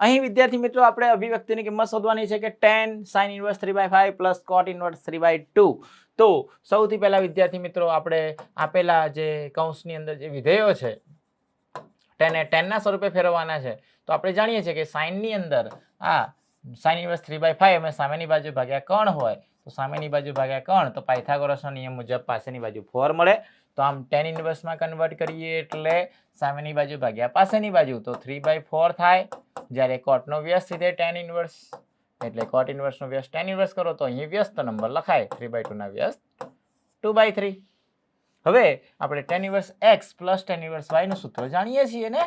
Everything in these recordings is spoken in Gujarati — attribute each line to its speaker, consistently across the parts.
Speaker 1: અહીં વિદ્યાર્થી મિત્રો આપણે અભિવ્યક્તિની કિંમત શોધવાની છે કે tan sine inverse three by five plus cot inverse three by two તો સૌથી પહેલા વિદ્યાર્થી મિત્રો આપણે આપેલા જે કૌંસની અંદર જે વિધેયો છે તેને ટેનના સ્વરૂપે ફેરવવાના છે, તો આપણે જાણીએ છીએ કે સાઇનની અંદર આ sine inverse three by five અમે સામેની બાજુ ભાગ્યા કણ હોય, તો સામેની બાજુ ભાગ્યા કણ, તો પાયથાગોરસનો નિયમ મુજબ પાસેની બાજુ ફોર મળે. તો આમ ટેન ઇન્વર્સમાં કન્વર્ટ કરીએ એટલે સામેની બાજુ ભાગ્યા પાસેની બાજુ, તો થ્રી બાય ફોર થાય. જ્યારે કોટનો વ્યસ્ત સીધે ટેન ઇન્વર્સ એટલે કોટ ઇન્વર્સનો વ્યસ્ત ટેન ઇન્વર્સ કરો તો અહીં વ્યસ્ત નંબર લખાય. થ્રી બાય ટુના વ્યસ્ત ટુ બાય થ્રી હવે આપણે tan inverse x plus tan inverse વાયનું સૂત્ર જાણીએ છીએ ને?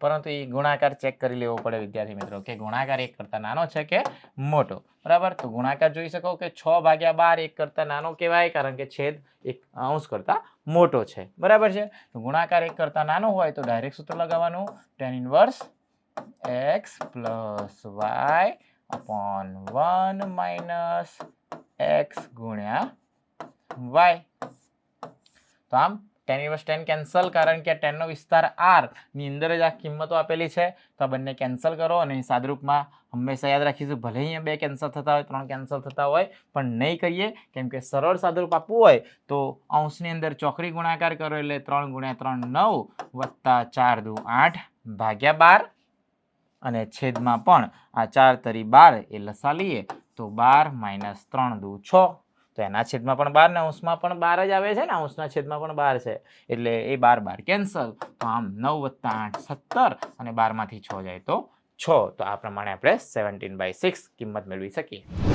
Speaker 1: પરંતુ એ ગુણાકાર ચેક કરી લેવો પડે વિદ્યાર્થી મિત્રો, કે ગુણાકાર એક કરતાં નાનો છે કે મોટો? બરાબર? તો ગુણાકાર જોઈ શકો કે છ ભાગ્યા બાર એક કરતાં નાનો કહેવાય, કારણ કે છેદ એક અંશ કરતાં મોટો છે. બરાબર છે? ગુણાકાર એક કરતાં નાનો હોય તો ડાયરેક્ટ સૂત્ર લગાવવાનું. Tan inverse x plus y upon one minus x ગુણ્યા વાય તો આમ ટેન ઇન્વર્સ ટેન કેન્સલ કારણ કે ટેનનો વિસ્તાર આરની અંદર જ આ કિંમતો આપેલી છે. તો આ બંને કેન્સલ કરો અને સાદરૂપમાં હંમેશા યાદ રાખીશું, ભલે અહીંયા બે કેન્સલ થતા હોય, ત્રણ કેન્સલ થતા હોય, પણ નહીં કહીએ. કેમ કે સરળ સાદરૂપ આપવું હોય તો અંશની અંદર ચોકડી ગુણાકાર કરો એટલે ત્રણ ગુણ્યા ત્રણ નવ વત્તા ચાર દુ આઠ ભાગ્યા બાર. અને છેદમાં પણ આ ચાર તરી બાર એ લસા લઈએ તો બાર માઇનસ ત્રણ દુ છ. તો એના છેદમાં પણ બાર ને અંશમાં પણ બાર જ આવે છે ને, અંશના છેદમાં પણ બાર છે. એટલે એ બાર બાર કેન્સલ. તો આમ નવ વત્તા આઠ સત્તર અને બારમાંથી છ જાય તો છ. તો આ પ્રમાણે આપણે સેવન્ટીન બાય સિક્સ કિંમત મેળવી શકીએ.